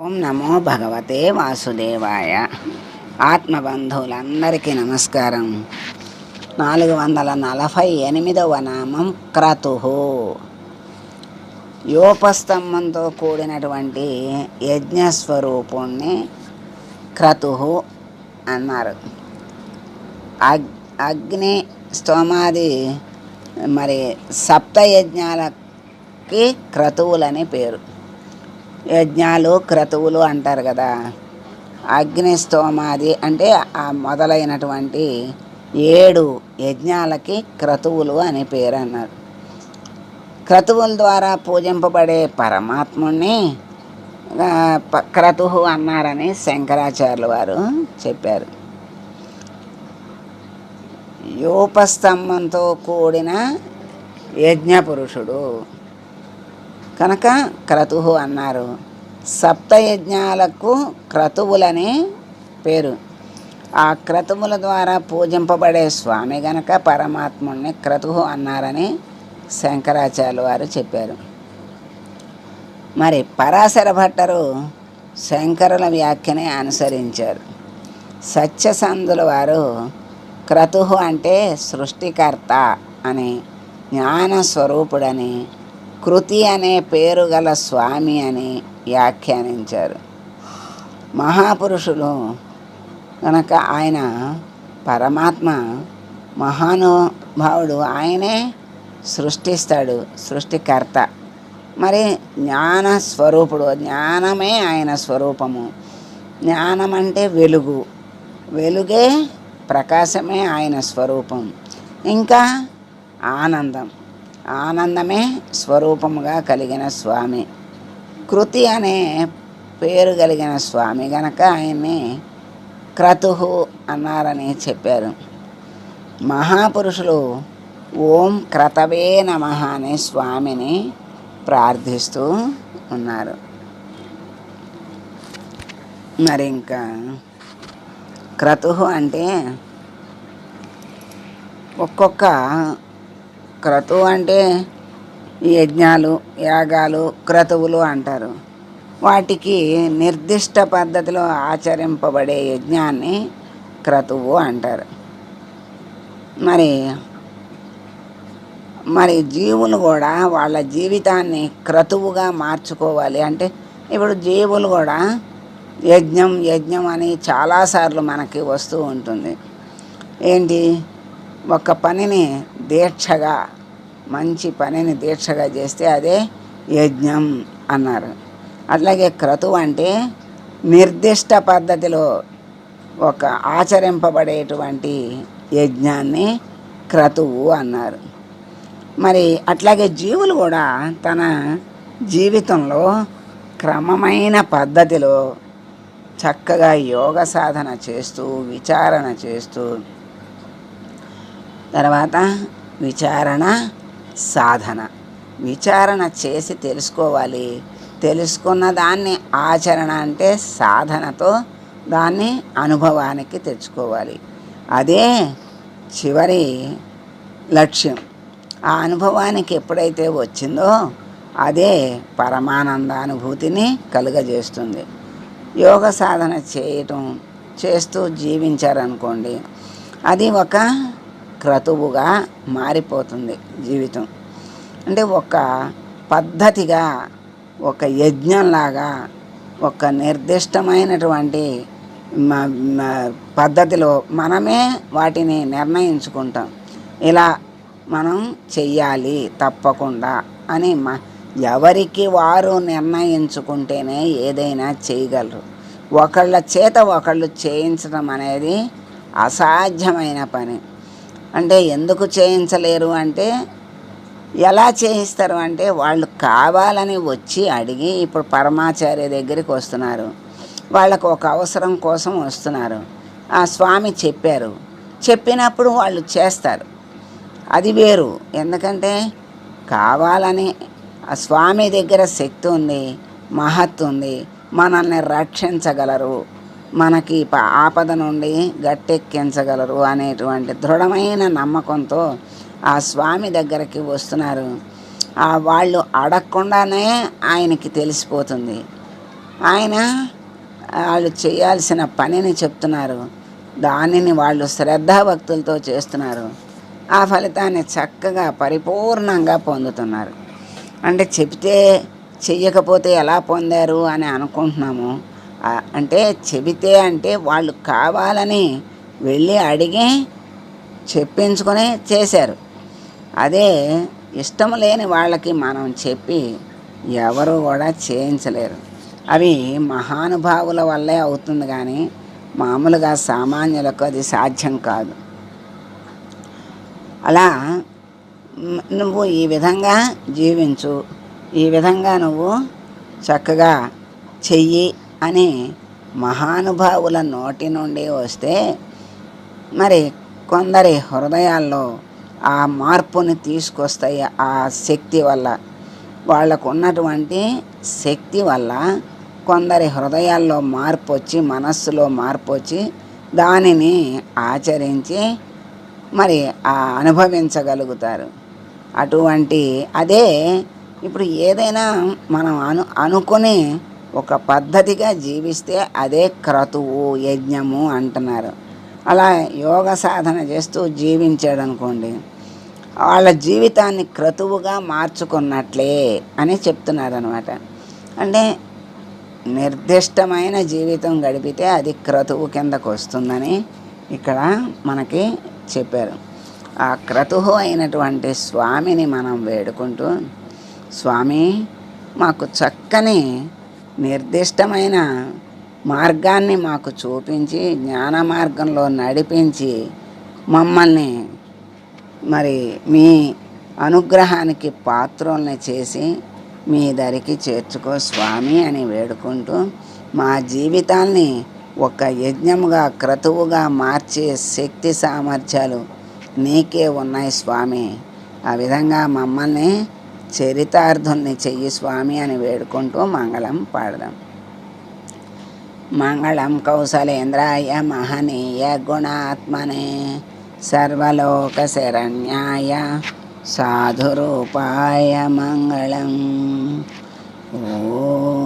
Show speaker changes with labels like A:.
A: ఓం నమో భగవతే వాసుదేవాయ. ఆత్మబంధువులందరికీ నమస్కారం. నాలుగు వందల నలభై ఎనిమిదవ నామం క్రతు యోపస్తంభంతో కూడినటువంటి యజ్ఞస్వరూపుణ్ణి క్రతు అన్నారు. అగ్ అగ్ని స్తోమాది మరి సప్తయజ్ఞాలకి క్రతువులని పేరు. యజ్ఞాలు క్రతువులు అంటారు కదా. అగ్నిస్తోమాది అంటే ఆ మొదలైనటువంటి ఏడు యజ్ఞాలకి క్రతువులు అని పేరు అన్నారు క్రతువుల ద్వారా పూజింపబడే పరమాత్ముణ్ణి క్రతు క్రతువు అన్నారని శంకరాచార్యుల వారు చెప్పారు. యోపస్తంభంతో కూడిన యజ్ఞపురుషుడు. కనుక క్రతువు అన్నారు. సప్తయజ్ఞాలకు క్రతువులని పేరు. ఆ క్రతువుల ద్వారా పూజింపబడే స్వామి గనక పరమాత్ముణ్ణి క్రతువు అన్నారని శంకరాచార్య వారు చెప్పారు. మరి పరాశర భట్టరు శంకరుల వ్యాఖ్యని అనుసరించారు. సత్యసంధుల వారు క్రతువు అంటే సృష్టికర్త అని జ్ఞాన స్వరూపుడని కృతి అనే పేరు గల స్వామి అని వ్యాఖ్యానించారు. మహాపురుషులు కనుక ఆయన పరమాత్మ మహానుభావుడు ఆయనే సృష్టిస్తాడు సృష్టికర్త. మరి జ్ఞాన స్వరూపుడు జ్ఞానమే ఆయన స్వరూపము. జ్ఞానం అంటే వెలుగు. వెలుగే ప్రకాశమే ఆయన స్వరూపం. ఇంకా ఆనందం. ఆనందమే స్వరూపముగా కలిగిన స్వామి. కృతి అనే పేరు కలిగిన స్వామి గనక ఆయన్ని క్రతు అన్నారని చెప్పారు. మహాపురుషులు ఓం క్రతవే నమ అనే స్వామిని ప్రార్థిస్తూ ఉన్నారు. మరి ఇంకా క్రతు అంటే ఒక్కొక్క క్రతువు అంటే యజ్ఞాలు యాగాలు క్రతువులు అంటారు. వాటికి నిర్దిష్ట పద్ధతిలో ఆచరింపబడే యజ్ఞాన్ని క్రతువు అంటారు. మరి మరి జీవులు కూడా వాళ్ళ జీవితాన్ని క్రతువుగా మార్చుకోవాలి అంటే ఇప్పుడు జీవులు కూడా యజ్ఞం యజ్ఞం అని చాలాసార్లు మనకి వస్తూ ఉంటుంది. ఏంటి? ఒక పనిని దీక్షగా మంచి పనిని దీక్షగా చేస్తే అదే యజ్ఞం అన్నారు. అట్లాగే క్రతువు అంటే నిర్దిష్ట పద్ధతిలో ఒక ఆచరింపబడేటువంటి యజ్ఞాన్ని క్రతువు అన్నారు. మరి అట్లాగే జీవులు కూడా తన జీవితంలో క్రమమైన పద్ధతిలో చక్కగా యోగ సాధన చేస్తూ విచారణ చేస్తూ తర్వాత విచారణ సాధన. విచారణ చేసి తెలుసుకోవాలి. తెలుసుకున్న దాన్ని ఆచరణ అంటే సాధనతో దాన్ని అనుభవానికి తెచ్చుకోవాలి. అదే చివరి లక్ష్యం. ఆ అనుభవానికి ఎప్పుడైతే వచ్చిందో అదే పరమానందానుభూతిని కలుగజేస్తుంది. యోగ సాధన చేయటం చేస్తూ జీవించారనుకోండి అది ఒక క్రతువుగా మారిపోతుంది జీవితం. అంటే ఒక పద్ధతిగా ఒక యజ్ఞంలాగా ఒక నిర్దిష్టమైనటువంటి పద్ధతిలో మనమే వాటిని నిర్ణయించుకుంటాం. ఇలా మనం చెయ్యాలి తప్పకుండా అని మ ఎవరికి వారు నిర్ణయించుకుంటేనే ఏదైనా చేయగలరు. ఒకళ్ళ చేత ఒకళ్ళు చేయించడం అనేది అసాధ్యమైన పని. అంటే ఎందుకు చేయించలేరు అంటే ఎలా చేయిస్తారు అంటే వాళ్ళు కావాలని వచ్చి అడిగి ఇప్పుడు పరమాచార్య దగ్గరికి వస్తున్నారు. వాళ్ళకు ఒక అవసరం కోసం వస్తున్నారు. ఆ స్వామి చెప్పారు. చెప్పినప్పుడు వాళ్ళు చేస్తారు. అది వేరు. ఎందుకంటే కావాలని ఆ స్వామి దగ్గర శక్తి ఉంది మహత్తు ఉంది మనల్ని రక్షించగలరు. మనకి ప- ఆపద నుండి గట్టెక్కించగలరు అనేటువంటి దృఢమైన నమ్మకంతో ఆ స్వామి దగ్గరికి వస్తున్నారు. ఆ వాళ్ళు అడగకుండానే ఆయనకి తెలిసిపోతుంది. ఆయన వాళ్ళు చేయాల్సిన పనిని చెప్తున్నారు. దానిని వాళ్ళు శ్రద్ధాభక్తులతో చేస్తున్నారు. ఆ ఫలితాన్ని చక్కగా పరిపూర్ణంగా పొందుతున్నారు. అంటే చెబితే చెయ్యకపోతే ఎలా పొందారు అని అనుకుంటున్నాము. అంటే చెబితే అంటే వాళ్ళు కావాలని వెళ్ళి అడిగి చెప్పించుకొని చేశారు. అదే ఇష్టం లేని వాళ్ళకి మనం చెప్పి ఎవరు కూడా చేయించలేరు. అవి మహానుభావుల వల్లే అవుతుంది కానీ మామూలుగా సామాన్యులకు అది సాధ్యం కాదు. అలా నువ్వు ఈ విధంగా జీవించు ఈ విధంగా నువ్వు చక్కగా చెయ్యి అని మహానుభావుల నోటి నుండి వస్తే మరి కొందరి హృదయాల్లో ఆ మార్పుని తీసుకొస్తాయి ఆ శక్తి వల్ల. వాళ్ళకు ఉన్నటువంటి శక్తి వల్ల కొందరి హృదయాల్లో మార్పు వచ్చి మనస్సులో మార్పు వచ్చి దానిని ఆచరించి మరి ఆ అనుభవించగలుగుతారు. అటువంటి అదే ఇప్పుడు ఏదైనా మనం అను అనుకుని ఒక పద్ధతిగా జీవిస్తే అదే క్రతువు యజ్ఞము అంటున్నారు. అలా యోగ సాధన చేస్తూ జీవించాడు అనుకోండి వాళ్ళ జీవితాన్ని క్రతువుగా మార్చుకున్నట్లే అని చెప్తున్నారు అనమాట అంటే నిర్దిష్టమైన జీవితం గడిపితే అది క్రతువు కిందకు వస్తుందని ఇక్కడ మనకి చెప్పారు. ఆ క్రతువు అయినటువంటి స్వామిని మనం వేడుకుంటూ స్వామి మాకు చక్కని నిర్దిష్టమైన మార్గాన్ని మాకు చూపించి జ్ఞాన మార్గంలో నడిపించి మమ్మల్ని మరి మీ అనుగ్రహానికి పాత్రల్ని చేసి మీ దరికి చేర్చుకో స్వామి అని వేడుకుంటూ మా జీవితాల్ని ఒక యజ్ఞముగా క్రతువుగా మార్చే శక్తి సామర్థ్యాలు నీకే ఉన్నాయి స్వామి. ఆ విధంగా మమ్మల్ని చరితార్థుని చెయ్యి స్వామి అని వేడుకుంటూ మంగళం పాడదాం. మంగళం కౌశలేంద్రాయ మహనీయ గుణాత్మనే సర్వలోక శరణ్యాయ సాధురూపాయ మంగళం. ఓ